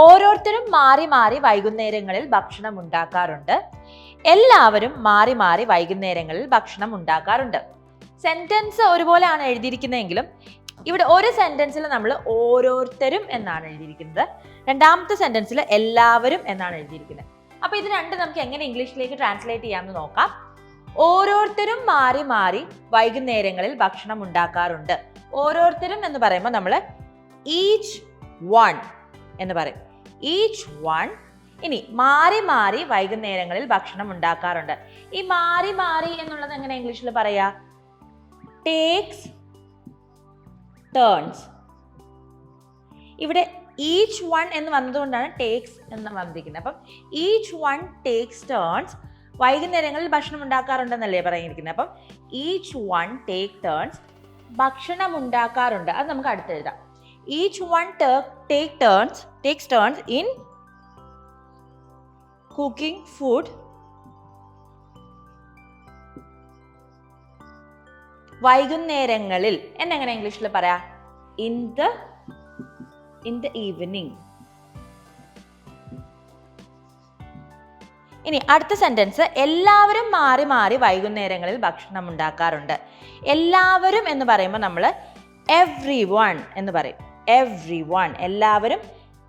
ഓരോരുത്തരും മാറി മാറി വൈകുന്നേരങ്ങളിൽ ഭക്ഷണം ഉണ്ടാക്കാറുണ്ട്. എല്ലാവരും മാറി മാറി വൈകുന്നേരങ്ങളിൽ ഭക്ഷണം ഉണ്ടാക്കാറുണ്ട്. സെന്റൻസ് ഒരുപോലെയാണ് എഴുതിയിരിക്കുന്നതെങ്കിലും ഇവിടെ ഒരു സെന്റൻസിൽ നമ്മൾ ഓരോരുത്തരും എന്നാണ് എഴുതിയിരിക്കുന്നത്. രണ്ടാമത്തെ സെന്റൻസിൽ എല്ലാവരും എന്നാണ് എഴുതിയിരിക്കുന്നത്. അപ്പൊ ഇത് രണ്ട് നമുക്ക് എങ്ങനെ ഇംഗ്ലീഷിലേക്ക് ട്രാൻസ്ലേറ്റ് ചെയ്യാമെന്ന് നോക്കാം. ഓരോരുത്തരും മാറി മാറി വൈകുന്നേരങ്ങളിൽ ഭക്ഷണം ഉണ്ടാക്കാറുണ്ട്. ഓരോരുത്തരും എന്ന് പറയുമ്പോൾ നമ്മൾ ഈച്ച് വൺ എന്ന് പറയും. ഈച്ച് വൺ ഇനി മാറി മാറി വൈകുന്നേരങ്ങളിൽ ഭക്ഷണം ഉണ്ടാക്കാറുണ്ട്. ഈ മാറി മാറി എന്നുള്ളത് എങ്ങനെ ഇംഗ്ലീഷിൽ പറയാ? ടേക്സ് ടേൺസ് ഇവിടെ ഈച്ച് വൺ എന്ന് വന്നതുകൊണ്ടാണ് ടേക്സ് എന്ന് വന്നിരിക്കുന്നത്. അപ്പം ഈച്ച് വൺ ടേക്സ് ടേൺസ് വൈകുന്നേരങ്ങളിൽ ഭക്ഷണം ഉണ്ടാക്കാറുണ്ടെന്നല്ലേ പറഞ്ഞിരിക്കുന്നത്. അപ്പം ഈച്ച് വൺ ടേക്ക് ടേൺസ് ഭക്ഷണം ഉണ്ടാക്കാറുണ്ട്. അത് നമുക്ക് അടുത്തെഴുതാം each one take turns takes turns in cooking food വൈകുന്നേരങ്ങളിൽ എന്നെങ്ങനെ ഇംഗ്ലീഷിൽ പറയാ? In the in the evening ഇനി അടുത്ത സെന്റൻസ് എല്ലാവരും മാറി മാറി വൈകുന്നേരങ്ങളിൽ ഭക്ഷണം ഉണ്ടാക്കാറുണ്ട്. എല്ലാവരും എന്ന് പറയുമ്പോൾ നമ്മൾ എവ്രി വൺ എന്ന് പറയും. എവ്രി വൺ എല്ലാവരും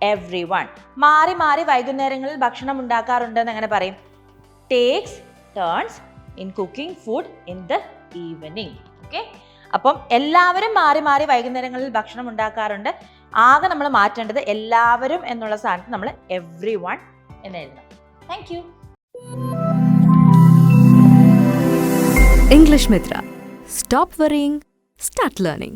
എവ്രി വൺ മാറി മാറി വൈകുന്നേരങ്ങളിൽ ഭക്ഷണം ഉണ്ടാക്കാറുണ്ടെന്ന് അങ്ങനെ പറയും? Takes turns in cooking food in the evening okay അപ്പം എല്ലാവരും മാറി മാറി വൈകുന്നേരങ്ങളിൽ ഭക്ഷണം ഉണ്ടാക്കാറുണ്ട്. ആകെ നമ്മൾ മാറ്റേണ്ടത് എല്ലാവരും എന്നുള്ള സ്ഥാനത്ത് നമ്മൾ എവ്രി വൺ എന്ന് എഴുതണം. Thank you English Mitra stop worrying, start learning.